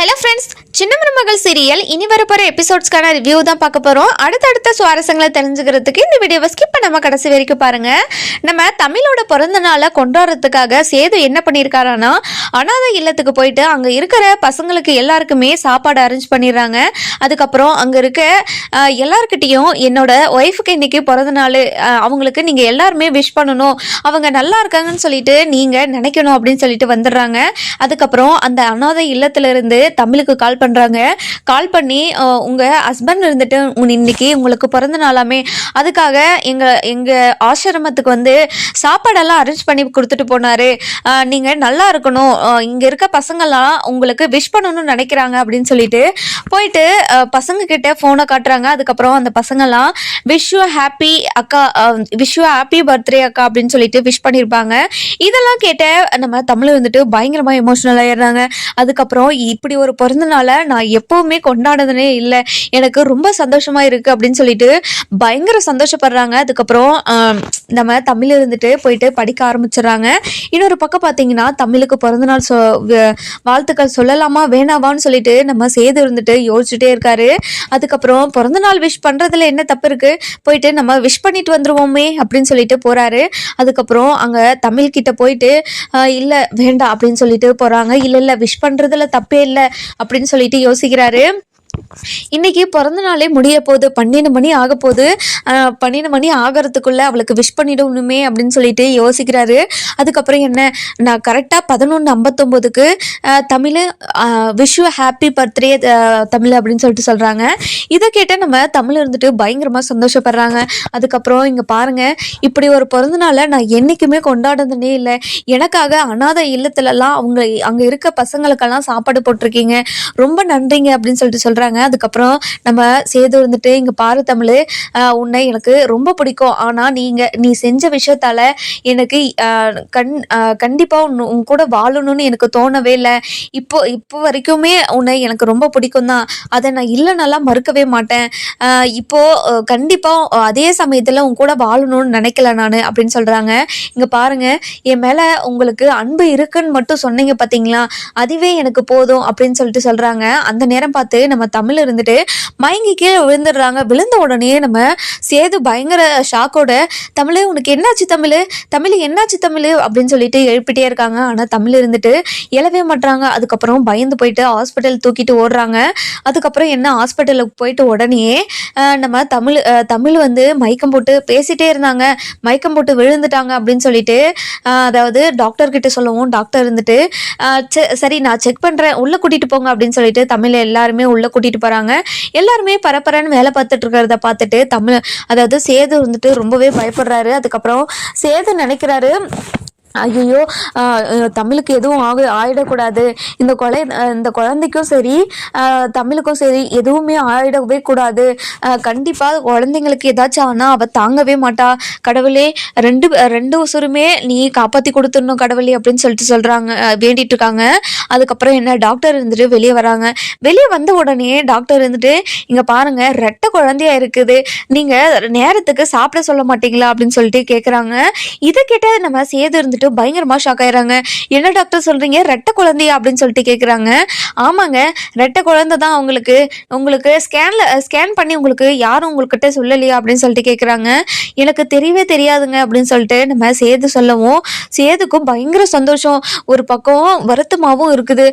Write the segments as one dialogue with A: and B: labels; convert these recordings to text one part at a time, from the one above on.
A: Hello friends சின்ன மருமகள் serial இனி வரப்போகிற எபிசோட்ஸ்க்கான ரிவ்யூ தான் பார்க்க போகிறோம் அடுத்தடுத்த சுவாரஸ்யங்களை தெரிஞ்சுக்கிறதுக்கு இந்த வீடியோவை ஸ்கிப் பண்ணாமல் கடைசி வரைக்கும் பாருங்கள் நம்ம தமிழோட பிறந்த நாளை கொண்டாடுறதுக்காக சேது என்ன பண்ணியிருக்காரானா அனாதை இல்லத்துக்கு போயிட்டு அங்கே இருக்கிற பசங்களுக்கு எல்லாருக்குமே சாப்பாடு அரேஞ்ச் பண்ணிடுறாங்க. அதுக்கப்புறம் அங்கே இருக்க எல்லாருக்கிட்டேயும் என்னோடய என்னோட ஒய்ஃபுக்கு இன்றைக்கி பிறந்த நாள் அவங்களுக்கு நீங்கள் எல்லாருமே விஷ் பண்ணணும். அவங்க நல்லா இருக்காங்கன்னு சொல்லிட்டு நீங்கள் நினைக்கணும் அப்படின்னு சொல்லிட்டு வந்துடுறாங்க. அதுக்கப்புறம் அந்த அனாதை இல்லத்துலேருந்து தமிழுக்கு கால் பண்ணுறாங்க கால் பண்ணி உங்கள் ஹஸ்பண்ட் இருந்துட்டு உன் இன்னைக்கு உங்களுக்கு பிறந்த நாளாமே அதுக்காக எங்கள் எங்கள் ஆசிரமத்துக்கு வந்து சாப்பாடெல்லாம் அரேஞ்ச் பண்ணி கொடுத்துட்டு போனார். நீங்கள் நல்லா இருக்கணும். இங்கே இருக்க பசங்கள்லாம் உங்களுக்கு விஷ் பண்ணணும்னு நினைக்கிறாங்க அப்படின்னு சொல்லிட்டு போயிட்டு பசங்க கிட்ட ஃபோனை காட்டுறாங்க. அதுக்கப்புறம் அந்த பசங்கள்லாம் விஷ் யூ ஹாப்பி அக்கா விஷ் யூ ஹாப்பி பர்த்டே அக்கா அப்படின்னு சொல்லிட்டு விஷ் பண்ணியிருப்பாங்க இதெல்லாம் கேட்ட நம்ம தமிழ் வந்துட்டு பயங்கரமாக எமோஷனல் ஆயிடுறாங்க. அதுக்கப்புறம் இப்படி இப்படி ஒரு பிறந்த நாளை நான் எப்பவுமே கொண்டாடுனதே இல்லை. எனக்கு ரொம்ப சந்தோஷமா இருக்கு அப்படின்னு சொல்லிட்டு பயங்கர சந்தோஷப்படுறாங்க. அதுக்கப்புறம் நம்ம தமிழ் இருந்துட்டு போயிட்டு படிக்க ஆரம்பிச்சிடுறாங்க. இன்னொரு பக்கம் பார்த்தீங்கன்னா தமிழுக்கு பிறந்தநாள் சொ வாழ்த்துக்கள் சொல்லலாமா வேணாவான்னு சொல்லிட்டு நம்ம சேது இருந்துட்டு யோசிச்சுட்டே இருக்காரு. அதுக்கப்புறம் பிறந்தநாள் விஷ் பண்றதுல என்ன தப்பு இருக்கு? போயிட்டு நம்ம விஷ் பண்ணிட்டு வந்துருவோமே அப்படின்னு சொல்லிட்டு போறாரு. அதுக்கப்புறம் அங்க தமிழ் கிட்ட போயிட்டு இல்லை வேண்டாம் அப்படின்னு சொல்லிட்டு போறாங்க. இல்லை இல்லை விஷ் பண்றதுல தப்பே இல்லை. அப்படின்னு சொல்லிட்டு யோசிக்கிறாரு. இன்னைக்கு பிறந்த நாளே முடிய போகுது. பன்னெண்டு மணி ஆக போகுது. பன்னெண்டு மணி ஆகிறதுக்குள்ள அவளுக்கு விஷ் பண்ணிடணுமே அப்படின்னு சொல்லிட்டு யோசிக்கிறாரு. அதுக்கப்புறம் என்ன? நான் கரெக்டாக பதினொன்று ஐம்பத்தொம்போதுக்கு Tamil wish happy birthday Tamil அப்படின்னு சொல்லிட்டு சொல்கிறாங்க இதை கேட்டால் நம்ம தமிழ் இருந்துட்டு பயங்கரமாக சந்தோஷப்படுறாங்க. அதுக்கப்புறம் இங்கே பாருங்க. இப்படி ஒரு பிறந்த நாளை நான் என்றைக்குமே கொண்டாடுனதே இல்லை. எனக்காக அனாதை இல்லத்துலலாம் அவங்க அங்கே இருக்க பசங்களுக்கெல்லாம் சாப்பாடு போட்டிருக்கீங்க. ரொம்ப நன்றிங்க அப்படின்னு சொல்லிட்டு சொல்கிறாங்க அதுக்கப்புறம் நம்ம சேது இருந்துட்டு இங்கே பாரு தமிழ் உன்னை எனக்கு ரொம்ப பிடிக்கும். ஆனால் நீங்கள் நீ செஞ்ச விஷயத்தால எனக்கு கண் கண்டிப்பாக உன் உன் கூட வாழணும்னு எனக்கு தோணவே இல்லை. இப்போ இப்போ வரைக்குமே உன்னை எனக்கு ரொம்ப பிடிக்கும் தான். அதை நான் இல்லைனாலாம் மறுக்கவே மாட்டேன். இப்போது இப்போ கண்டிப்பா அதே சமயத்துல உன் கூட வாழணும்னு நினைக்கல நான் அப்படின்னு சொல்றாங்க. இங்க பாருங்க. என் மேல உங்களுக்கு அன்பு இருக்குன்னு மட்டும் சொன்னீங்க பாத்தீங்களா? அதுவே எனக்கு போதும் அப்படின்னு சொல்லிட்டு சொல்றாங்க. அந்த நேரம் பார்த்து நம்ம தமிழ் இருந்துட்டு மயங்கி கீழே விழுந்துடுறாங்க. விழுந்த உடனே நம்ம சேது பயங்கர ஷாக்கோட தமிழ் உனக்கு என்னாச்சு தமிழ்? தமிழ் என்னாச்சு தமிழ்? அப்படின்னு சொல்லிட்டு எழுப்பிட்டே இருக்காங்க. ஆனால் தமிழ் இருந்துட்டு எழவே மாட்டுறாங்க அதுக்கப்புறம் பயந்து போயிட்டு ஹாஸ்பிட்டல் தூக்கிட்டு ஓடுறாங்க. அதுக்கப்புறம் என்ன ஹாஸ்பிட்டலுக்கு போயிட்டு உடனே நம்ம தமிழ் தமிழ் வந்து மயக்கம் போட்டு பேசிட்டே இருந்தாங்க. மயக்கம் போட்டு விழுந்துட்டாங்க அப்படின்னு சொல்லிட்டு அதாவது டாக்டர்கிட்ட சொல்லவும் டாக்டர் இருந்துட்டு செ- சரி நான் செக் பண்ணுறேன் உள்ளே கூட்டிகிட்டு போங்க. அப்படின்னு சொல்லிட்டு தமிழ் எல்லாருமே உள்ளே கூட்டிட்டு போறாங்க. எல்லாருமே பரபரன்னு வேலை பார்த்துட்டு இருக்கிறத பார்த்துட்டு தமிழ் அதாவது சேது வந்துட்டு ரொம்பவே பயப்படுறாரு. அதுக்கப்புறம் சேது நினைக்கிறாரு ஐயோ தமிழுக்கு எதுவும் ஆக ஆயிடக்கூடாது. இந்த கொலை இந்த குழந்தைக்கும் சரி தமிழுக்கும் சரி எதுவுமே ஆயிடவே கூடாது. கண்டிப்பாக குழந்தைங்களுக்கு ஏதாச்சும் ஆனால் அவள் தாங்கவே மாட்டா. கடவுளே ரெண்டு ரெண்டு உசுருமே நீ காப்பாற்றி கொடுத்துடணும் கடவுளே அப்படின்னு சொல்லிட்டு சொல்கிறாங்க வேண்டிட்டு இருக்காங்க. அதுக்கப்புறம் என்ன டாக்டர் இருந்துட்டு வெளியே வராங்க. வெளியே வந்த உடனே டாக்டர் இருந்துட்டு இங்கே பாருங்க ரெட்டை குழந்தையா இருக்குது. நீங்கள் நேரத்துக்கு சாப்பிட சொல்ல மாட்டீங்களா? அப்படின்னு சொல்லிட்டு கேட்குறாங்க இதை கேட்டால் நம்ம சேது இருந்துட்டு பயங்கரமா ஷாக் ஆயிடுறாங்க. என்ன டாக்டர் சொல்றீங்க? ரெட்டை குழந்தையா அப்படின்னு சொல்லிட்டு கேக்குறாங்க. ஆமாங்க. ரெட்டை குழந்தை தான் உங்களுக்கு உங்களுக்கு ஸ்கேன்ல ஸ்கேன் பண்ணி உங்களுக்கு யாரும் உங்கள்கிட்ட சொல்லலையா அப்படின்னு சொல்லிட்டு கேக்குறாங்க. எனக்கு தெரியவே தெரியாதுங்க அப்படின்னு சொல்லிட்டு நம்ம சேது சொல்லவும் சேதுக்கும் பயங்கர சந்தோஷம். ஒரு பக்கம் வருத்தமாவும் இருக்குது.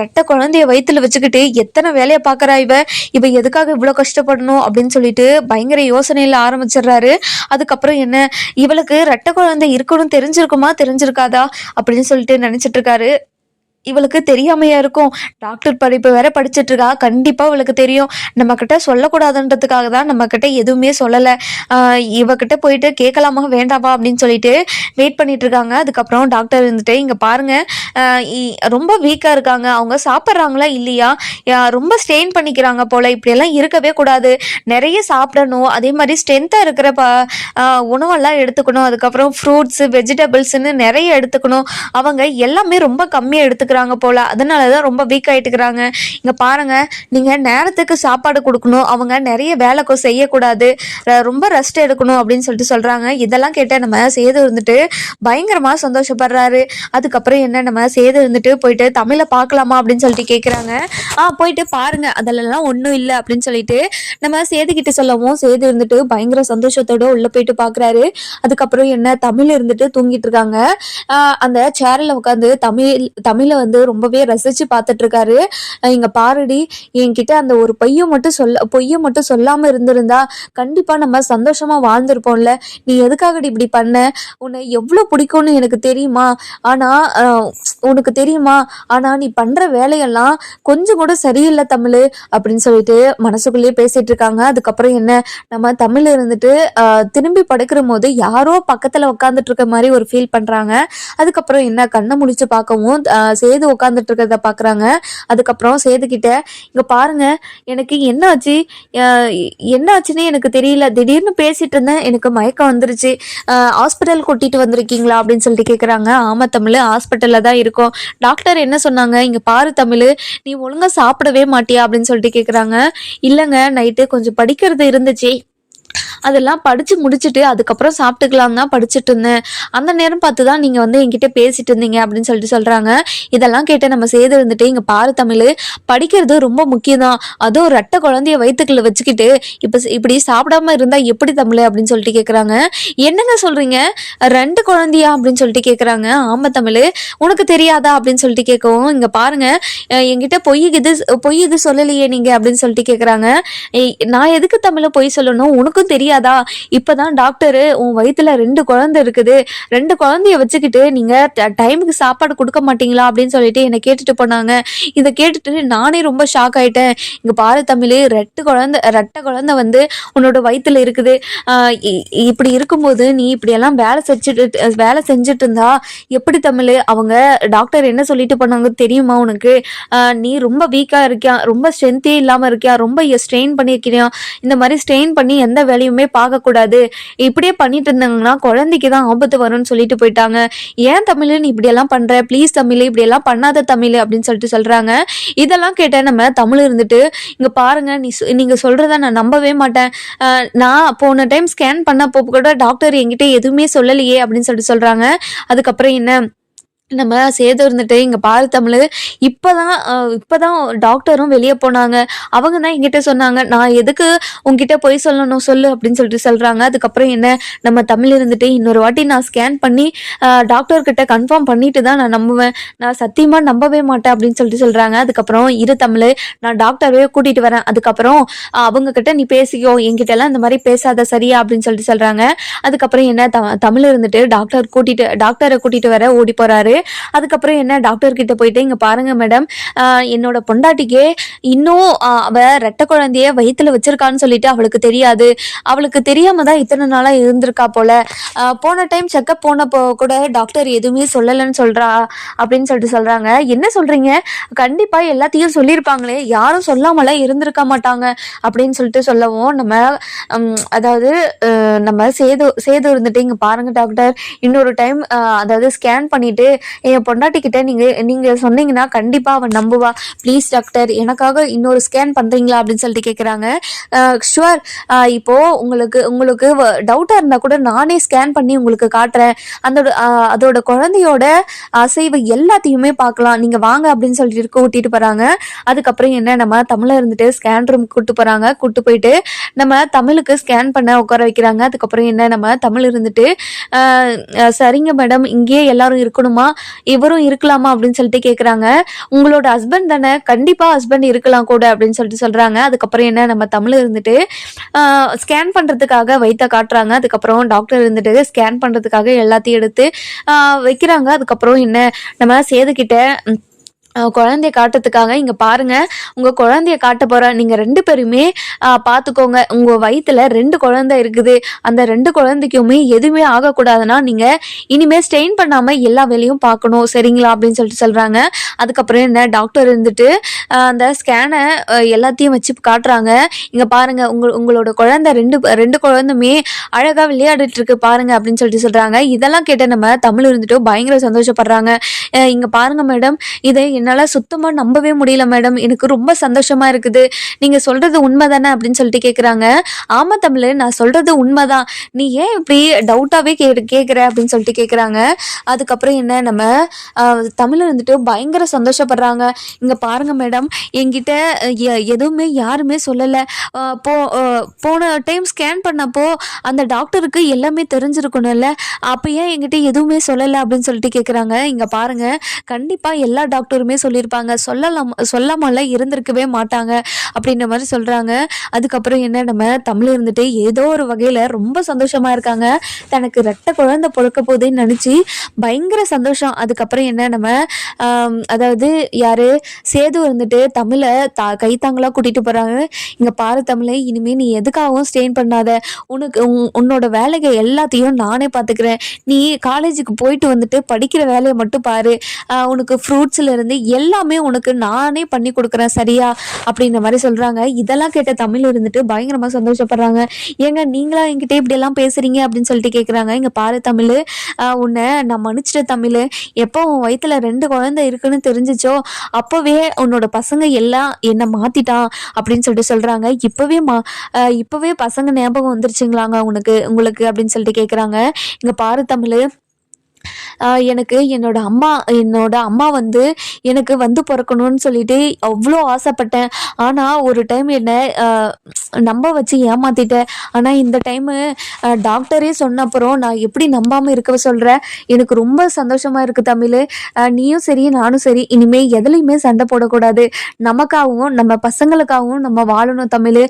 A: ரெட்டை குழந்தைய வயிற்றுல வச்சுக்கிட்டு எத்தனை வேலையை பார்க்குறா இவ? இவ எதுக்காக இவ்வளோ கஷ்டப்படணும் அப்படின்னு சொல்லிட்டு பயங்கர யோசனையில ஆரம்பிச்சிடுறாரு. அதுக்கப்புறம் என்ன? இவளுக்கு ரெட்டை குழந்தை இருக்கணும் தெரிஞ்சிருக்குமா? தெரிஞ்சிருக்காதா அப்படின்னு சொல்லிட்டு நினைச்சிட்டு இருக்காரு. இவளுக்கு தெரியாமையா இருக்கும். டாக்டர் படிப்பு வேற படிச்சுட்டு இருக்கா கண்டிப்பா இவளுக்கு தெரியும். நம்ம கிட்ட சொல்லக்கூடாதுன்றதுக்காக தான் நம்ம கிட்ட எதுவுமே சொல்லல. ஆஹ் இவகிட்ட போயிட்டு கேட்கலாமா வேண்டாமா அப்படின்னு சொல்லிட்டு வெயிட் பண்ணிட்டு இருக்காங்க அதுக்கப்புறம் டாக்டர் இருந்துட்டு இங்க பாருங்க. இ- ரொம்ப வீக்கா இருக்காங்க. அவங்க சாப்பிட்றாங்களா இல்லையா? ரொம்ப ஸ்ட்ரெயின் பண்ணிக்கிறாங்க போல. இப்படியெல்லாம் இருக்கவே கூடாது. நிறைய சாப்பிடணும். அதே மாதிரி ஸ்ட்ரென்த்தாக இருக்கிற ப உணவெல்லாம் எடுத்துக்கணும். அதுக்கப்புறம் ஃப்ரூட்ஸு வெஜிடபிள்ஸ்ன்னு நிறைய எடுத்துக்கணும். அவங்க எல்லாமே ரொம்ப கம்மியாக எடுத்துக்க இருக்கிறாங்க போல. அதனால தான் ரொம்ப வீக் ஆயிட்டுக்கிறாங்க. இங்கே பாருங்க நீங்கள் நேரத்துக்கு சாப்பாடு கொடுக்கணும். அவங்க நிறைய வேலை செய்யக்கூடாது. ரொம்ப ரெஸ்ட் எடுக்கணும் அப்படின்னு சொல்லிட்டு சொல்கிறாங்க இதெல்லாம் கேட்டால் நம்ம சேது இருந்துட்டு பயங்கரமாக சந்தோஷப்படுறாரு. அதுக்கப்புறம் என்ன நம்ம சேது இருந்துட்டு போயிட்டு தமிழை பார்க்கலாமா அப்படின்னு சொல்லிட்டு கேட்குறாங்க ஆ போயிட்டு பாருங்க. அதிலெல்லாம் ஒன்றும் இல்லை அப்படின்னு சொல்லிட்டு நம்ம சேது சொல்லவும் சேது இருந்துட்டு பயங்கர சந்தோஷத்தோடு உள்ளே போயிட்டு பார்க்குறாரு அதுக்கப்புறம் என்ன தமிழ் இருந்துட்டு தூங்கிட்டு இருக்காங்க. அந்த சேரில் உட்காந்து தமிழ் தமிழை வந்து ரொம்பவே ரசிச்சு பார்த்துட்டு இருக்காரு இங்க பாருடி என்கிட்ட அந்த ஒரு பொய்யை மட்டும் சொல்ல பொய்யை மட்டும் சொல்லாம இருந்திருந்தா கண்டிப்பா நம்ம சந்தோஷமா வாழ்ந்திருப்போம்ல. நீ எதுக்காகடி இப்படி பண்ண? உன்னை எவ்வளவு பிடிக்கும்னு எனக்கு தெரியுமா? ஆனா உனக்கு தெரியுமா? ஆனா நீ பண்ற வேலையெல்லாம் கொஞ்சம் கூட சரியில்லை தமிழ் அப்படின்னு சொல்லிட்டு மனசுக்குள்ளேயே பேசிட்டு இருக்காங்க அதுக்கப்புறம் என்ன? நம்ம தமிழ் இருந்துட்டு திரும்பி படுக்கிற போது யாரோ பக்கத்துல உட்காந்துட்டு இருக்க மாதிரி ஒரு ஃபீல் பண்றாங்க. அதுக்கப்புறம் என்ன? கண்ணை முழிச்சு பார்க்கவும் சரி சேது உட்காந்துட்டு இருக்கிறத பார்க்குறாங்க அதுக்கப்புறம் சேது கிட்ட பாருங்க எனக்கு என்ன ஆச்சு என்ன ஆச்சுன்னு எனக்கு தெரியல. திடீர்னு பேசிட்டு இருந்தேன். எனக்கு மயக்கம் வந்துருச்சு. ஹாஸ்பிட்டல் கூட்டிட்டு வந்திருக்கீங்களா? அப்படின்னு சொல்லிட்டு கேட்குறாங்க ஆமாம் தமிழ் ஹாஸ்பிட்டலில் தான் இருக்கோம். டாக்டர் என்ன சொன்னாங்க? இங்கே பாரு தமிழ் நீ ஒழுங்காக சாப்பிடவே மாட்டியா? அப்படின்னு சொல்லிட்டு கேட்குறாங்க இல்லைங்க நைட்டு கொஞ்சம் படிக்கிறது இருந்துச்சு. அதெல்லாம் படிச்சு முடிச்சுட்டு அதுக்கப்புறம் சாப்பிட்டுக்கலாம் தான் படிச்சுட்டு இருந்தேன். அந்த நேரம் பார்த்து தான் நீங்க வந்து என்கிட்ட பேசிட்டு இருந்தீங்க அப்படின்னு சொல்லிட்டு சொல்றாங்க. இதெல்லாம் கேட்டு நம்ம சேது இருந்துட்டு இங்க பாரு தமிழ் படிக்கிறது ரொம்ப முக்கியம் தான் அதுவும் ரெட்டை குழந்தைய வயிற்றுக்குள்ள வச்சுக்கிட்டு இப்போ இப்படி சாப்பிடாம இருந்தா எப்படி தமிழ் அப்படின்னு சொல்லிட்டு கேட்குறாங்க என்னங்க சொல்றீங்க? ரெண்டு குழந்தையா அப்படின்னு சொல்லிட்டு கேட்குறாங்க ஆமா தமிழ் உனக்கு தெரியாதா அப்படின்னு சொல்லிட்டு கேட்கவும் இங்க பாருங்க என்கிட்ட பொய் இது பொய் இது சொல்லலையே நீங்க அப்படின்னு சொல்லிட்டு கேட்குறாங்க நான் எதுக்கு தமிழை பொய் சொல்லணும்? உனக்கும் தெரியாது இப்பதான் டாக்டரு உன் வயித்துல ரெண்டு குழந்தை இருக்குது. ரெண்டு குழந்தைய வச்சுக்கிட்டு நீங்க டைமுக்கு சாப்பாடு கொடுக்க மாட்டீங்களா? அப்படின்னு சொல்லிட்டு என்னை கேட்டுட்டு போனாங்க. இதை கேட்டுட்டு நானே ரொம்ப ஷாக் ஆயிட்டேன். இங்க பாரு தமிழ் ரெட்டு குழந்தை ரெட்டை குழந்தை வந்து உன்னோட வயித்துல இருக்குது. இ- இப்படி இருக்கும்போது நீ இப்படி எல்லாம் வேலை செஞ்சுட்டு வேலை செஞ்சுட்டு இருந்தா எப்படி தமிழ்? அவங்க டாக்டர் என்ன சொல்லிட்டு போனாங்க தெரியுமா உனக்கு? நீ ரொம்ப வீக்கா இருக்கியா? ரொம்ப ஸ்ட்ரென்த்தே இல்லாம இருக்கியா? ரொம்ப ஸ்ட்ரெயின் பண்ணியிருக்கிறியா இந்த மாதிரி ஸ்ட்ரெயின் பண்ணி எந்த வேலையுமே பார்க்கக்கூடாது. இப்படியே பண்ணிட்டு இருந்தாங்கன்னா குழந்தைக்கு தான் ஆபத்து வரும்னு சொல்லிட்டு போயிட்டாங்க. ஏன் தமிழ் நீ இப்படியெல்லாம் பண்ற? ப்ளீஸ் தமிழ் இப்படியெல்லாம் பண்ணாத தமிழ் அப்படின்னு சொல்லிட்டு சொல்றாங்க. இதெல்லாம் கேட்ட நம்ம தமிழ் இருந்துட்டு இங்க பாருங்க நீ நீங்கள் நீங்க சொல்றத நான் நம்பவே மாட்டேன். நான் போன டைம் ஸ்கேன் பண்ணப்போ கூட டாக்டர் என்கிட்ட எதுவுமே சொல்லலையே அப்படின்னு சொல்லிட்டு சொல்றாங்க. அதுக்கப்புறம் என்ன? நம்ம சேது இருந்துட்டு இங்கே பாரு தமிழ். இப்பதான் இப்போ தான் டாக்டரும் வெளியே போனாங்க. அவங்க தான் எங்கிட்ட சொன்னாங்க நான் எதுக்கு உங்ககிட்ட போய் சொல்லணும் சொல்லு அப்படின்னு சொல்லிட்டு சொல்கிறாங்க அதுக்கப்புறம் என்ன நம்ம தமிழ் இருந்துட்டு இன்னொரு வாட்டி நான் ஸ்கேன் பண்ணி டாக்டர்கிட்ட கன்ஃபார்ம் பண்ணிட்டு தான் நான் நம்புவேன். நான் சத்தியமாக நம்பவே மாட்டேன் அப்படின்னு சொல்லிட்டு சொல்கிறாங்க அதுக்கப்புறம் இரு தமிழ் நான் டாக்டரவே கூட்டிகிட்டு வரேன். அதுக்கப்புறம் அவங்கக்கிட்ட நீ பேசிக்கோ எங்கிட்டலாம் இந்த மாதிரி பேசாத சரியா அப்படின்னு சொல்லிட்டு சொல்கிறாங்க அதுக்கப்புறம் என்ன த- தமிழ் இருந்துட்டு டாக்டர் கூட்டிகிட்டு டாக்டரை கூட்டிகிட்டு வர ஓடி போகிறாரு அதுக்கப்புறம் என்ன டாக்டர் கிட்ட போயிட்டு இங்க பாருங்க மேடம் என்னோட பொண்டாட்டிக்கே இன்னும் அவ ரெட்டை குழந்தைய வயிற்றுல வச்சிருக்கான்னு சொல்லிட்டு அவளுக்கு தெரியாது. அவளுக்கு தெரியாம தான் இத்தனை நாளா இருந்திருக்கா போல. போன டைம் செக்கப் போனப்போ கூட டாக்டர் எதுவுமே சொல்லலைன்னு சொல்றா அப்படின்னு சொல்லிட்டு சொல்றாங்க. என்ன சொல்றீங்க? கண்டிப்பா எல்லாத்தையும் சொல்லியிருப்பாங்களே. யாரும் சொல்லாமல இருந்திருக்க மாட்டாங்க அப்படின்னு சொல்லிட்டு சொல்லவும் நம்ம அதாவது நம்ம சேது சேது இருந்துட்டு இங்க பாருங்க டாக்டர் இன்னொரு டைம் அதாவது ஸ்கேன் பண்ணிட்டு என் பொண்டாட்டிக்கிட்ட நீங்கள் நீங்க நீங்க சொன்னீங்கன்னா கண்டிப்பா அவன் நம்புவா. ப்ளீஸ் டாக்டர் எனக்காக இன்னொரு ஸ்கேன் பண்றீங்களா அப்படின்னு சொல்லிட்டு கேட்குறாங்க ஷுவர் இப்போ உங்களுக்கு உங்களுக்கு டவுட்டா இருந்தா கூட நானே ஸ்கேன் பண்ணி உங்களுக்கு காட்டுறேன். அதோட அதோட குழந்தையோட அசைவு எல்லாத்தையுமே பார்க்கலாம். நீங்க வாங்க அப்படின்னு சொல்லிட்டு கூட்டிட்டு போறாங்க. அதுக்கப்புறம் என்ன நம்ம தமிழ்ல இருந்துட்டு ஸ்கேன் ரூம் கூட்டு போறாங்க. கூட்டு போயிட்டு நம்ம தமிழுக்கு ஸ்கேன் பண்ண உட்கார வைக்கிறாங்க. அதுக்கப்புறம் என்ன நம்ம தமிழ் இருந்துட்டு சரிங்க மேடம் இங்கேயே எல்லாரும் இருக்கணுமா? இவரும் இருக்கலாமா அப்படின்னு சொல்லிட்டு கேக்குறாங்க. உங்களோட ஹஸ்பண்ட் தானே? கண்டிப்பா ஹஸ்பண்ட் இருக்கலாம் கூட அப்படின்னு சொல்லிட்டு சொல்றாங்க. அதுக்கப்புறம் என்ன? நம்ம தமிழ் இருந்துட்டு ஸ்கேன் பண்றதுக்காக வைத்த காட்டுறாங்க. அதுக்கப்புறம் டாக்டர் இருந்துட்டு ஸ்கேன் பண்றதுக்காக எல்லாத்தையும் எடுத்து வைக்கிறாங்க. அதுக்கப்புறம் என்ன? நம்ம சேது குழந்தைய காட்டுறதுக்காக இங்கே பாருங்க. உங்கள் குழந்தைய காட்ட போகிற நீங்கள் ரெண்டு பேருமே பார்த்துக்கோங்க உங்கள் வயிற்றில் ரெண்டு குழந்தை இருக்குது. அந்த ரெண்டு குழந்தைக்குமே எதுவுமே ஆகக்கூடாதுன்னா நீங்கள் இனிமேல் ஸ்டெயின் பண்ணாமல் எல்லா வேலையும் பார்க்கணும். சரிங்களா? அப்படின்னு சொல்லிட்டு சொல்கிறாங்க அதுக்கப்புறம் என்ன? டாக்டர் இருந்துட்டு அந்த ஸ்கேனை எல்லாத்தையும் வச்சு காட்டுறாங்க. இங்கே பாருங்கள் உங்க உங்களோட குழந்தை ரெண்டு ரெண்டு குழந்தையுமே அழகாக விளையாடிட்டு இருக்கு. அப்படின்னு சொல்லிட்டு சொல்கிறாங்க இதெல்லாம் கேட்ட நம்ம தமிழ் இருந்துட்டு பயங்கர சந்தோஷப்படுறாங்க. இங்கே பாருங்கள் மேடம் இதை என்னால் சுத்தமாக நம்பவே முடியல மேடம் எனக்கு ரொம்ப சந்தோஷமா இருக்குது. நீங்கள் சொல்கிறது உண்மை தானே அப்படின்னு சொல்லிட்டு கேட்குறாங்க ஆமாம் தமிழ் நான் சொல்கிறது உண்மைதான். நீ ஏன் இப்படி டவுட்டாகவே கே கேட்குற அப்படின்னு சொல்லிட்டு கேட்குறாங்க அதுக்கப்புறம் என்ன நம்ம தமிழ் இருந்துட்டு பயங்கர சந்தோஷப்படுறாங்க. இங்கே பாருங்க மேடம் என்கிட்ட எ- எதுவுமே யாருமே சொல்லலை. போ போன டைம் ஸ்கேன் பண்ணப்போ அந்த டாக்டருக்கு எல்லாமே தெரிஞ்சிருக்கணும்ல. அப்போ ஏன் என்கிட்ட எதுவுமே சொல்லலை அப்படின்னு சொல்லிட்டு கேட்குறாங்க இங்கே பாருங்க. கண்டிப்பாக எல்லா டாக்டருமே சொல்லியிருப்பாங்க. சொல்லலாம் சொல்லாமலாம் இருந்திருக்கவே மாட்டாங்க அப்படின்ற மாதிரி சொல்கிறாங்க அதுக்கப்புறம் என்ன நம்ம தமிழ் இருந்துட்டு ஏதோ ஒரு வகையில் ரொம்ப சந்தோஷமாக இருக்காங்க. தனக்கு ரெட்ட குழந்தை பொழுக்க போதேன்னு நினச்சி பயங்கர சந்தோஷம். அதுக்கப்புறம் என்ன நம்ம அதாவது யார் சேது இருந்துட்டு தமிழை தா கைத்தாங்களாக கூட்டிகிட்டு போகிறாங்க இங்கே பாரு தமிழை இனிமேல் நீ எதுக்காகவும் ஸ்டெயின் பண்ணாத. உனக்கு உன் உன்னோட வேலைகள் எல்லாத்தையும் நானே பார்த்துக்கிறேன் நீ காலேஜுக்கு போயிட்டு வந்துட்டு படிக்கிற வேலையை மட்டும் பாரு. உனக்கு ஃப்ரூட்ஸ்லேருந்து எல்லாமே உனக்கு நானே பண்ணி கொடுக்குறேன் சரியா? அப்படின்ற மாதிரி சொல்றாங்க. இதெல்லாம் கேட்ட தமிழ் இருந்துட்டு பயங்கரமா சந்தோஷப்படுறாங்க. ஏங்க நீங்களா என்கிட்ட இப்படி எல்லாம் பேசுறீங்க அப்படின்னு சொல்லிட்டு கேக்குறாங்க. இங்க பாரு தமிழ் உன்னை நான் மன்னிச்சிட்ட தமிழ். எப்போ உன் வயித்துல ரெண்டு குழந்தை இருக்குன்னு தெரிஞ்சிச்சோ அப்பவே உன்னோட பசங்க எல்லாம் என்ன மாத்திட்டான் அப்படின்னு சொல்லிட்டு சொல்றாங்க. இப்பவே மா இப்போவே இப்பவே பசங்க ஞாபகம் வந்துருச்சுங்களாங்க உனக்கு உங்களுக்கு அப்படின்னு சொல்லிட்டு கேக்குறாங்க. இங்க பாரு தமிழ் எனக்கு என்னோட அம்மா என்னோட அம்மா வந்து எனக்கு வந்து பிறக்கணும்னு சொல்லிட்டு அவ்வளோ ஆசைப்பட்டேன். ஆனால் ஒரு டைம் என்னை நம்ப வச்சு ஏமாத்திட்டேன் ஆனால் இந்த டைமு டாக்டரே சொன்ன அப்புறம் நான் எப்படி நம்பாமல் இருக்க சொல்கிறேன் எனக்கு ரொம்ப சந்தோஷமாக இருக்குது தமிழ். நீயும் சரி நானும் சரி. இனிமேல் எதுலேயுமே சண்டை போடக்கூடாது. நமக்காகவும் நம்ம பசங்களுக்காகவும் நம்ம வாழணும் தமிழ்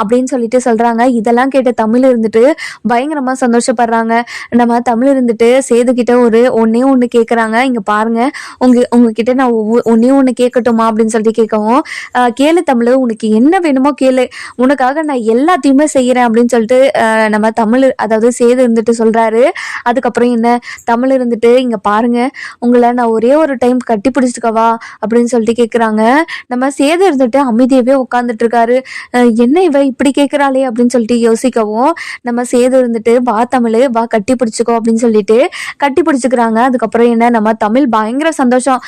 A: அப்படின்னு சொல்லிட்டு சொல்கிறாங்க இதெல்லாம் கேட்ட தமிழ் இருந்துட்டு பயங்கரமாக சந்தோஷப்படுறாங்க. நம்ம தமிழ் இருந்துட்டு சேதுக்கிட்ட ஒரு ஒன்னே ஒன்று கேட்குறாங்க இங்கே பாருங்க. உங்க உங்ககிட்ட நான் ஒன்னே ஒன்று கேட்கட்டுமா அப்படின்னு சொல்லிட்டு கேட்கவும் கேளு தமிழ் உனக்கு என்ன வேணுமோ கேளு. உனக்காக நான் எல்லாத்தையுமே செய்கிறேன் அப்படின்னு சொல்லிட்டு நம்ம தமிழ் அதாவது சேது இருந்துட்டு சொல்கிறாரு அதுக்கப்புறம் என்ன? தமிழ் இருந்துட்டு இங்கே பாருங்க. உங்களை நான் ஒரே ஒரு டைம் கட்டி பிடிச்சிக்கவா? அப்படின்னு சொல்லிட்டு கேட்குறாங்க நம்ம சேது இருந்துட்டு அமைதியாகவே உட்காந்துட்டு இருக்காரு. என்ன இவ இப்படி கேட்குறாளே அப்படின்னு சொல்லிட்டு யோசிக்கவும் நம்ம சேது இருந்துட்டு வா தமிழ் வா கட்டி பிடிச்சிக்கோ அப்படின்னு சொல்லிட்டு கட்டி கட்டி பிடிச்சிக்கிறாங்க. அதுக்கப்புறம் என்ன நம்ம தமிழ் பயங்கர சந்தோஷம்.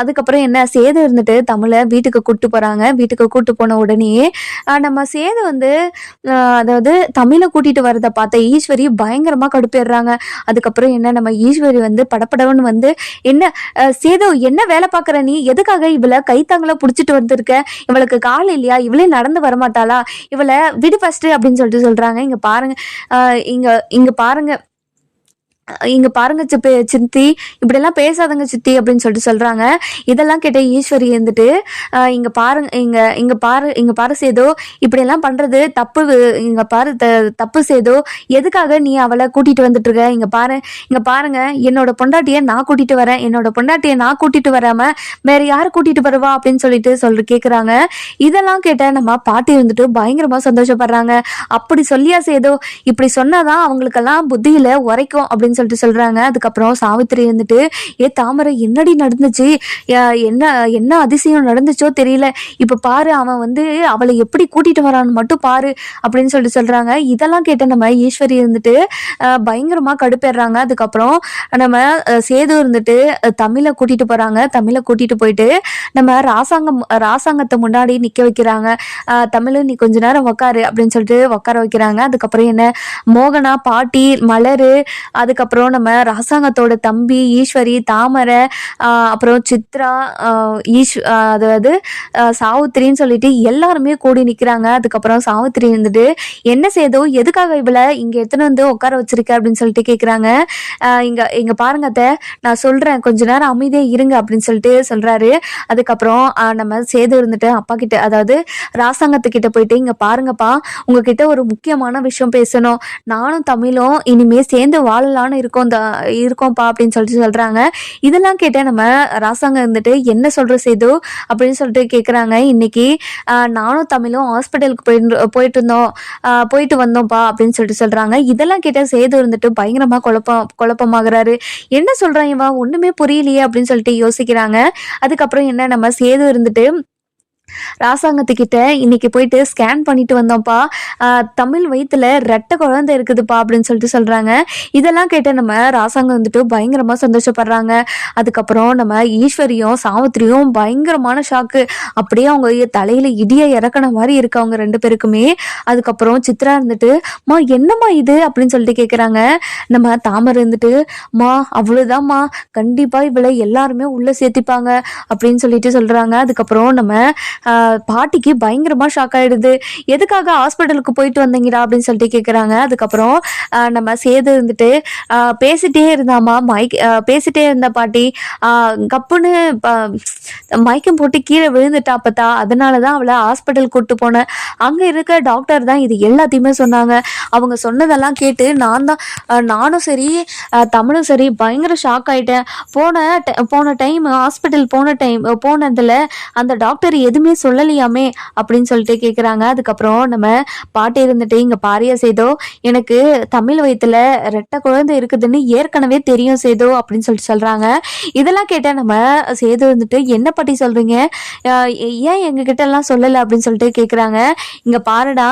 A: அதுக்கப்புறம் என்ன சேது இருந்துட்டு தமிழை வீட்டுக்கு கூப்பிட்டு போகிறாங்க வீட்டுக்கு கூப்பிட்டு போன உடனே நம்ம சேது வந்து அதாவது தமிழை கூட்டிகிட்டு வரதை பார்த்த ஈஸ்வரி பயங்கரமாக கடுப்பேறுறாங்க. அதுக்கப்புறம் என்ன நம்ம ஈஸ்வரி வந்து படப்படவன் வந்து என்ன சேது என்ன வேலை பார்க்குற நீ? எதுக்காக இவளை கைத்தாங்களை பிடிச்சிட்டு வந்திருக்க? இவளுக்கு கால் இல்லையா? இவளே நடந்து வரமாட்டாளா? இவளை விடு ஃபஸ்ட்டு அப்படின்னு சொல்லிட்டு சொல்கிறாங்க இங்கே பாருங்க இங்கே இங்கே பாருங்கள் பாருங்க. இங்க பாருங்க சித்தி சித்தி. இப்படியெல்லாம் பேசாதங்க சித்தி அப்படின்னு சொல்லிட்டு சொல்றாங்க. இதெல்லாம் கேட்ட ஈஸ்வரி இருந்துட்டு இங்க பாருங்க இங்க இங்க பாரு இங்க பாரு சேதோ இப்படியெல்லாம் பண்றது தப்பு இங்க பாரு த- தப்பு சேதோ. எதுக்காக நீ அவளை கூட்டிட்டு வந்துட்டு இருக்க? இங்க பாரு இங்க பாருங்க என்னோட பொண்டாட்டிய நான் கூட்டிட்டு வரேன். என்னோட பொண்டாட்டிய நான் கூட்டிட்டு வராம வேற யார் கூட்டிட்டு வருவா? அப்படின்னு சொல்லிட்டு சொல்லி கேக்குறாங்க. இதெல்லாம் கேட்ட நம்ம பாட்டி இருந்துட்டு பயங்கரமா சந்தோஷப்படுறாங்க. அப்படி சொல்லியா சேதோ? இப்படி சொன்னாதான் அவங்களுக்கெல்லாம் புத்தியில உரைக்கும் அப்படின்னு அப்படின்னு சொல்லிட்டு சொல்றாங்க. அதுக்கப்புறம் சாவித்திரி இருந்துட்டு ஏ தாமரை என்னடி நடந்துச்சு? என்ன என்ன அதிசயம் நடந்துச்சோ தெரியல. இப்ப பாரு அவன் வந்து அவளை எப்படி கூட்டிட்டு வரான்னு மட்டும் பாரு அப்படின்னு சொல்லிட்டு சொல்றாங்க. இதெல்லாம் கேட்ட நம்ம ஈஸ்வரி இருந்துட்டு பயங்கரமாக பயங்கரமா கடுப்பேறாங்க. அதுக்கப்புறம் நம்ம சேது இருந்துட்டு தமிழை கூட்டிட்டு போறாங்க. தமிழை கூட்டிட்டு போயிட்டு நம்ம ராசாங்கம் ராசாங்கத்தை முன்னாடி நிக்க வைக்கிறாங்க. தமிழ் நீ கொஞ்ச நேரம் உக்காரு அப்படின்னு சொல்லிட்டு உட்கார வைக்கிறாங்க. அதுக்கப்புறம் என்ன? மோகனா பாட்டி மலரு அதுக்கப்புறம் நம்ம ராசாங்கத்தோட தம்பி ஈஸ்வரி தாமரை அப்புறம் சித்ரா ஈஸ் அதாவது சாவித்திரின்னு சொல்லிட்டு எல்லாருமே கூடி நிற்கிறாங்க அதுக்கப்புறம் சாவித்திரி வந்துட்டு என்ன செய்தோ எதுக்காக இவளை இங்கே எடுத்துன்னு வந்து உட்கார வச்சிருக்க? அப்படின்னு சொல்லிட்டு கேட்குறாங்க இங்கே இங்கே பாருங்க அத்தை நான் சொல்கிறேன் கொஞ்ச நேரம் அமைதியாக இருங்க அப்படின்னு சொல்லிட்டு சொல்கிறாரு அதுக்கப்புறம் நம்ம சேது இருந்துட்டு அப்பா கிட்ட அதாவது ராசாங்கத்துக்கிட்ட போயிட்டு இங்கே பாருங்கப்பா உங்ககிட்ட ஒரு முக்கியமான விஷயம் பேசணும். நானும் தமிழும் இனிமே சேர்ந்து வாழலாம்னு நாங்கள் இருக்கோம் த இருக்கோம்ப்பா அப்படின்னு சொல்லிட்டு சொல்கிறாங்க இதெல்லாம் கேட்டால் நம்ம ராசாங்க இருந்துட்டு என்ன சொல்கிற சேது அப்படின்னு சொல்லிட்டு கேட்குறாங்க இன்னைக்கு நானும் தமிழும் ஹாஸ்பிட்டலுக்கு போயிட்டு போயிட்டு இருந்தோம் போயிட்டு வந்தோம்ப்பா அப்படின்னு சொல்லிட்டு சொல்கிறாங்க இதெல்லாம் கேட்டால் சேது இருந்துட்டு பயங்கரமாக குழப்பம் குழப்பமாகறாரு. என்ன சொல்கிறான் இவன்? ஒன்றுமே புரியலையே அப்படின்னு சொல்லிட்டு யோசிக்கிறாங்க. அதுக்கப்புறம் என்ன நம்ம சேது இருந்துட்டு ராசாங்கத்துக்கிட்ட இன்னைக்கு போயிட்டு ஸ்கேன் பண்ணிட்டு வந்தோம்ப்பா. ஆஹ் தமிழ் வயித்துல ரெட்டை குழந்தை இருக்குதுப்பா அப்படின்னு சொல்லிட்டு சொல்றாங்க. இதெல்லாம் கேட்ட நம்ம ராசாங்கம் வந்துட்டு பயங்கரமா சந்தோஷப்படுறாங்க. அதுக்கப்புறம் நம்ம ஈஸ்வரியும் சாவித்திரியும் பயங்கரமான ஷாக்கு அப்படியே அவங்க தலையில இடியை இறக்குன மாதிரி இருக்கு அவங்க ரெண்டு பேருக்குமே. அதுக்கப்புறம் சித்ரா இருந்துட்டு மா என்னம்மா இது? அப்படின்னு சொல்லிட்டு கேட்குறாங்க நம்ம தாமரை இருந்துட்டு மா அவ்வளவுதாம்மா கண்டிப்பா இவளை எல்லாருமே உள்ள சேர்த்திப்பாங்க. அப்படின்னு சொல்லிட்டு சொல்றாங்க. அதுக்கப்புறம் நம்ம பாட்டிக்கு பயங்கரமாக ஷாக் ஆயிடுது. எதுக்காக ஹாஸ்பிட்டலுக்கு போயிட்டு வந்தீங்கடா அப்படின்னு சொல்லிட்டு கேட்குறாங்க அதுக்கப்புறம் நம்ம சேது இருந்துட்டு பேசிட்டே இருந்தாமா மைக் பேசிட்டே இருந்த பாட்டி கப்புன்னு மயக்கம் போட்டு கீழே விழுந்துட்டா பார்த்தா அதனால தான் அவளை ஹாஸ்பிட்டல் கூட்டு போனேன் அங்கே இருக்க டாக்டர் தான் இது எல்லாத்தையுமே சொன்னாங்க. அவங்க சொன்னதெல்லாம் கேட்டு நான் தான் நானும் சரி தமிழும் சரி பயங்கர ஷாக் ஆயிட்டேன். போன போன டைம் ஹாஸ்பிட்டல் போன டைம் போனதுல அந்த டாக்டர் எதுவுமே சொல்லலையாமே அப்படின்னு சொல்லிட்டு கேட்குறாங்க அதுக்கப்புறம் நம்ம பாட்டி இருந்துட்டு இங்கே பாரியா செய்தோ எனக்கு தமிழ் வயிற்றுல ரெட்டை குழந்தை இருக்குதுன்னு ஏற்கனவே தெரியும் சேதோ அப்படின்னு சொல்லிட்டு சொல்கிறாங்க இதெல்லாம் கேட்டால் நம்ம சேது வந்துட்டு என்ன பாட்டி சொல்கிறீங்க ஏன் எங்ககிட்ட எல்லாம் சொல்லலை? அப்படின்னு சொல்லிட்டு கேட்குறாங்க இங்கே பாருடா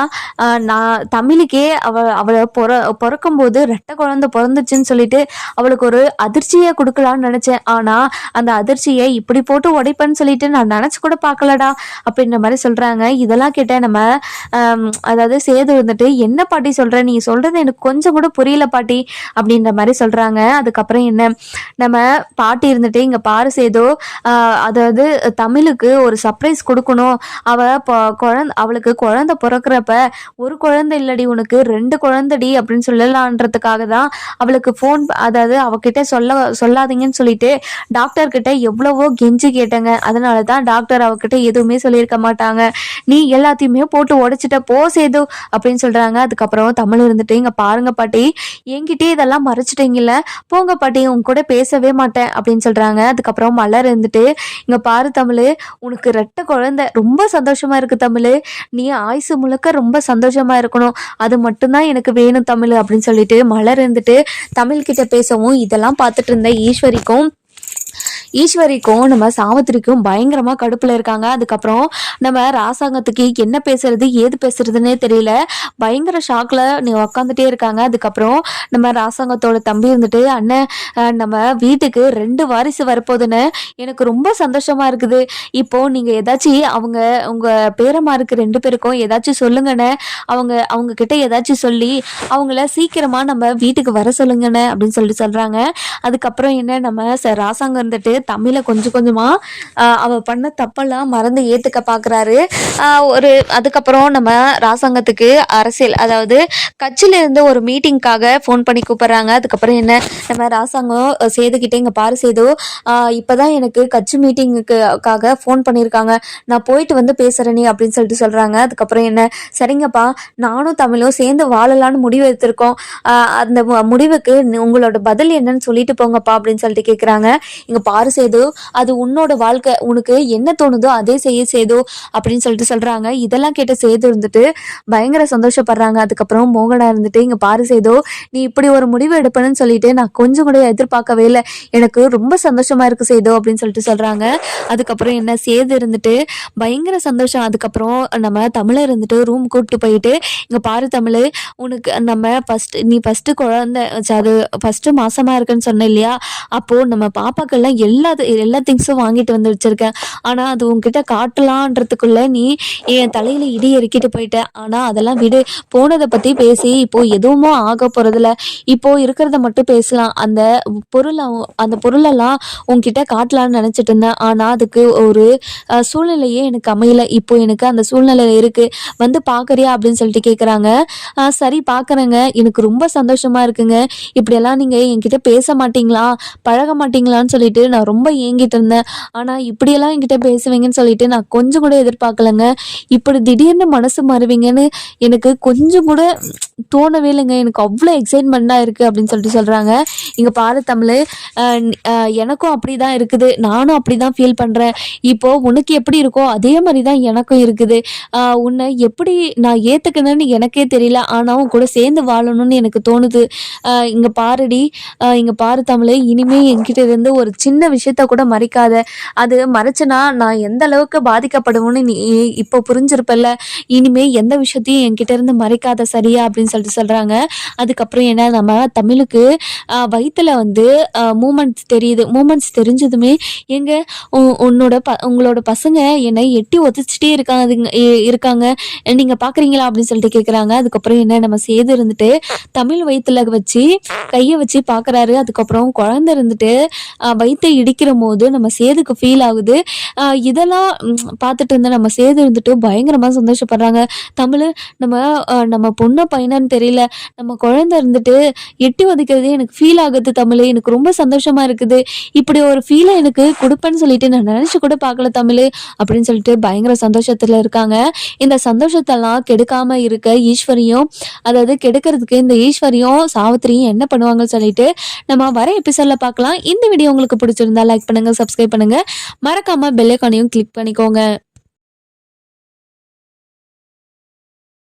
A: நான் தமிழுக்கே அவ அவளை பொற பிறக்கும்போது ரெட்டை குழந்தை பிறந்துச்சுன்னு சொல்லிட்டு அவளுக்கு ஒரு அதிர்ச்சியை கொடுக்கலான்னு நினச்சேன். ஆனால் அந்த அதிர்ச்சியை இப்படி போட்டு உடைப்பேன்னு சொல்லிட்டு நான் நினச்சி கூட பார்க்கலடா. அப்படின்ற மாதிரி சொல்கிறாங்க இதெல்லாம் கேட்டால் நம்ம அதாவது சேது வந்துட்டு என்ன பாட்டி சொல்கிற நீ சொல்கிறது எனக்கு கொஞ்சம் கூட புரியல பாட்டி அப்படின்ற மாதிரி சொல்கிறாங்க அதுக்கப்புறம் என்ன? நம்ம பாட்டி இருந்துட்டு இங்கே பாரு சேதோ அதாவது தமிழுக்கு ஒரு சர்ப்ரைஸ் கொடுக்கணும். அவ குழந்த அவளுக்கு குழந்தை பிறக்கிறப்ப ஒரு குழந்தை இல்லடி உனக்கு ரெண்டு குழந்தைடி அப்படின்னு சொல்லலான்றதுக்காக தான் அவளுக்கு ஃபோன் அதாவது அவகிட்ட சொல்ல சொல்லாதீங்கன்னு சொல்லிட்டு டாக்டர் கிட்ட எவ்வளவோ கெஞ்சி கேட்டேங்க. அதனால தான் டாக்டர் அவகிட்ட எதுவுமே சொல்லியிருக்க மாட்டாங்க. நீ எல்லாத்தையுமே போட்டு உடைச்சிட்ட போ சேது அப்படின்னு சொல்றாங்க. அதுக்கப்புறம் தமிழ் இருந்துட்டு இங்க பாருங்க பாட்டி என்கிட்டயே இதெல்லாம் மறைச்சிட்டீங்கல்ல போங்க பாட்டி உங்க கூட பேசவே மாட்டேன் அப்படின்னு சொல்றாங்க. அதுக்கப்புறம் மலர் இருந்துட்டு இங்க பாரு தமிழ் உனக்கு ரெட்டை குழந்தை ரொம்ப சந்தோஷமா இருக்கு தமிழ். நீ ஆயுசு முழுக்க ரொம்ப சந்தோஷமா இருக்கணும். அது மட்டும்தான் எனக்கு வேணும் தமிழ் அப்படின்னு சொல்லிட்டு மலர் இருந்துட்டு தமிழ் கிட்ட பேசவும் இதெல்லாம் பார்த்துட்டு இருந்த ஈஸ்வரிக்கும் ஈஸ்வரிக்கும் நம்ம சாவித்திரிக்கும் பயங்கரமா கடுப்புல இருக்காங்க. அதுக்கப்புறம் நம்ம ராசாங்கத்துக்கு என்ன பேசுறது ஏது பேசுறதுன்னே தெரியல. பயங்கர ஷாக்ல நீ உக்காந்துட்டே இருக்காங்க. அதுக்கப்புறம் நம்ம ராசாங்கத்தோட தம்பி இருந்துட்டு அண்ணன் நம்ம வீட்டுக்கு ரெண்டு வாரிசு வரப்போகுதுன்னு எனக்கு ரொம்ப சந்தோஷமா இருக்குது. இப்போ நீங்க ஏதாச்சும் அவங்க உங்க பேரமாருக்கு ரெண்டு பேருக்கும் ஏதாச்சும் சொல்லுங்கண்ணே. அவங்க அவங்க கிட்ட ஏதாச்சும் சொல்லி அவங்கள சீக்கிரமா நம்ம வீட்டுக்கு வர சொல்லுங்கண்ணே. அப்படின்னு சொல்லிட்டு சொல்றாங்க. அதுக்கப்புறம் என்ன நம்ம ச- ராசாங்கம் இருந்துட்டு தமிழை கொஞ்சம் கொஞ்சமா ஆஹ், அவ பண்ண தப்பெல்லாம் மறந்து ஏத்துக்க பாக்குறாரு. ஒரு அதுக்கப்புறம் நம்ம ராசாங்கத்துக்கு அரசியல் அதாவது கட்சியில இருந்து ஒரு மீட்டிங்காக ஃபோன் பண்ணி கூப்பிடுறாங்க. அதுக்கப்புறம் என்ன நம்ம ராசாங்கம் சேதுக்கிட்டே இங்கே இங்க பாரு சேது இப்போ இப்பதான் எனக்கு கட்சி மீட்டிங்குக்காக ஃபோன் பண்ணியிருக்காங்க நான் போயிட்டு வந்து பேசுறேனே அப்படின்னு சொல்லிட்டு சொல்றாங்க. அதுக்கப்புறம் என்ன சரிங்கப்பா நானும் தமிழும் சேர்ந்து வாழலாம்னு முடிவு எடுத்திருக்கோம். அந்த முடிவுக்கு உங்களோட பதில் என்னன்னு சொல்லிட்டு போங்கப்பா அப்படின்னு சொல்லிட்டு கேக்குறாங்க. இங்க பாரு சேது? அது உன்னோட வாழ்க்கை. உனக்கு என்ன தோணுதோ அதே செய்ய சேது அப்படின்னு சொல்லிட்டு சொல்றாங்க. இதெல்லாம் கேட்ட சேது இருந்துட்டு பயங்கர சந்தோஷப்படுறாங்க. அதுக்கப்புறம் மோகனா இருந்துட்டு இங்க பாரு சேது நீ இப்படி ஒரு முடிவு எடுப்பேன்னு சொல்லிட்டு நான் கொஞ்சம் கூட எதிர்பார்க்கவே இல்லை. எனக்கு ரொம்ப சந்தோஷமா இருக்கு சேது அப்படின்னு சொல்லிட்டு சொல்றாங்க. அதுக்கப்புறம் என்ன சேது இருந்துட்டு பயங்கர சந்தோஷம். அதுக்கப்புறம் நம்ம தமிழர் இருந்துட்டு ரூம் கூப்பிட்டு போயிட்டு இங்க பாரு தமிழ் உனக்கு நம்ம ஃபர்ஸ்ட் நீ ஃபர்ஸ்ட் குழந்தை அது ஃபர்ஸ்ட் மாசமா இருக்குன்னு சொன்ன இல்லையா? அப்போ நம்ம பாப்பாக்கெல்லாம் எல்லா எல்லா திங்ஸும் வாங்கிட்டு வந்து வச்சுருக்கேன். ஆனால் அது உங்ககிட்ட காட்டலான்றதுக்குள்ளே நீ என் தலையில் இடி இறக்கிட்டு போயிட்ட. ஆனால் அதெல்லாம் விடு. போனதை பற்றி பேசி இப்போது எதுவுமோ ஆக போகிறதில்ல இப்போது இருக்கிறத மட்டும் பேசலாம். அந்த பொருளை அந்த பொருளெல்லாம் உங்ககிட்ட காட்டலாம்னு நினச்சிட்டு இருந்தேன். ஆனால் அதுக்கு ஒரு சூழ்நிலையே எனக்கு அமையல. இப்போ எனக்கு அந்த சூழ்நிலை இருக்குது வந்து பார்க்குறியா அப்படின்னு சொல்லிட்டு கேட்குறாங்க சரி பார்க்குறேங்க எனக்கு ரொம்ப சந்தோஷமாக இருக்குங்க. இப்படியெல்லாம் நீங்கள் என்கிட்ட பேச மாட்டீங்களா? பழக மாட்டீங்களான்னு சொல்லிட்டு நான்
B: நான் ரொம்ப ஏங்கிட்டு இருந்தேன். ஆனால் இப்படியெல்லாம் என்கிட்ட பேசுவீங்கன்னு சொல்லிட்டு நான் கொஞ்சம் கூட எதிர்பார்க்கலங்க. இப்படி திடீர்னு மனசு மாறுவீங்கன்னு எனக்கு கொஞ்சம் கூட தோணவே இல்லைங்க. எனக்கு அவ்வளோ எக்ஸைட்மெண்ட்டாக இருக்குது அப்படின்னு சொல்லிட்டு சொல்கிறாங்க இங்கே பாரு தமிழ் எனக்கும் அப்படி தான் இருக்குது. நானும் அப்படி தான் ஃபீல் பண்ணுறேன் இப்போது உனக்கு எப்படி இருக்கோ அதே மாதிரி தான் எனக்கும் இருக்குது. உன்னை எப்படி நான் ஏற்றுக்கணும்னு எனக்கே தெரியல. ஆனால் உன் கூட சேர்ந்து வாழணும்னு எனக்கு தோணுது. இங்கே பாருடி. இங்கே பாரு தமிழ். இனிமே என்கிட்ட இருந்து ஒரு சின்ன விஷயத்த கூட மறைக்காத. அது மறைச்சனா நான் எந்த அளவுக்கு பாதிக்கப்படுவோன்னு நீ இப்போ புரிஞ்சிருப்பல்ல. இனிமே எந்த விஷயத்தையும் என்கிட்ட இருந்து மறைக்காத சரியா அப்படின்னு சொல்லிட்டு சொல்கிறாங்க அதுக்கப்புறம் என்ன? நம்ம தமிழுக்கு வயிற்றுல வந்து மூமெண்ட்ஸ் தெரியுது. மூமெண்ட்ஸ் தெரிஞ்சதுமே எங்க உ- உன்னோட ப உங்களோட பசங்க என்னை எட்டி ஒத்துச்சிட்டே இருக்காங்க இருக்காங்க. நீங்க பாக்குறீங்களா அப்படின்னு சொல்லிட்டு கேட்குறாங்க அதுக்கப்புறம் என்ன? நம்ம சேது இருந்துட்டு தமிழ் வயிற்றுல வச்சு கையை வச்சு பார்க்குறாரு அதுக்கப்புறம் குழந்தை இருந்துட்டு வயிற்றை இடிக்கிற போது நம்ம சேதுக்கு ஃபீல் ஆகுது. இதெல்லாம் பார்த்துட்டு இருந்த நம்ம சேது இருந்துட்டு பயங்கரமா சந்தோஷப்படுறாங்க. தமிழ் நம்ம நம்ம பொண்ணை பையனான்னு தெரியல. நம்ம குழந்தை இருந்துட்டு எட்டி ஒதுக்கிறது எனக்கு ஃபீல் ஆகுது தமிழ். எனக்கு ரொம்ப சந்தோஷமா இருக்குது. இப்படி ஒரு ஃபீலை எனக்கு கொடுப்பேன்னு சொல்லிட்டு நான் நினைச்சு கூட பார்க்கல தமிழ் அப்படின்னு சொல்லிட்டு பயங்கர சந்தோஷத்துல இருக்காங்க. இந்த சந்தோஷத்தெல்லாம் கெடுக்காம இருக்க ஈஸ்வரியும் அதாவது கெடுக்கிறதுக்கு இந்த ஈஸ்வரியும் சாவித்திரியும் என்ன பண்ணுவாங்கன்னு சொல்லிட்டு நம்ம வர எபிசோட்ல பார்க்கலாம். இந்த வீடியோ உங்களுக்கு பிடிச்சிருந்தா லைக் பண்ணுங்க சப்ஸ்கிரைப் பண்ணுங்க. மறக்காம பெல்லைக்கானையும் கிளிக் பண்ணிக்கோங்க.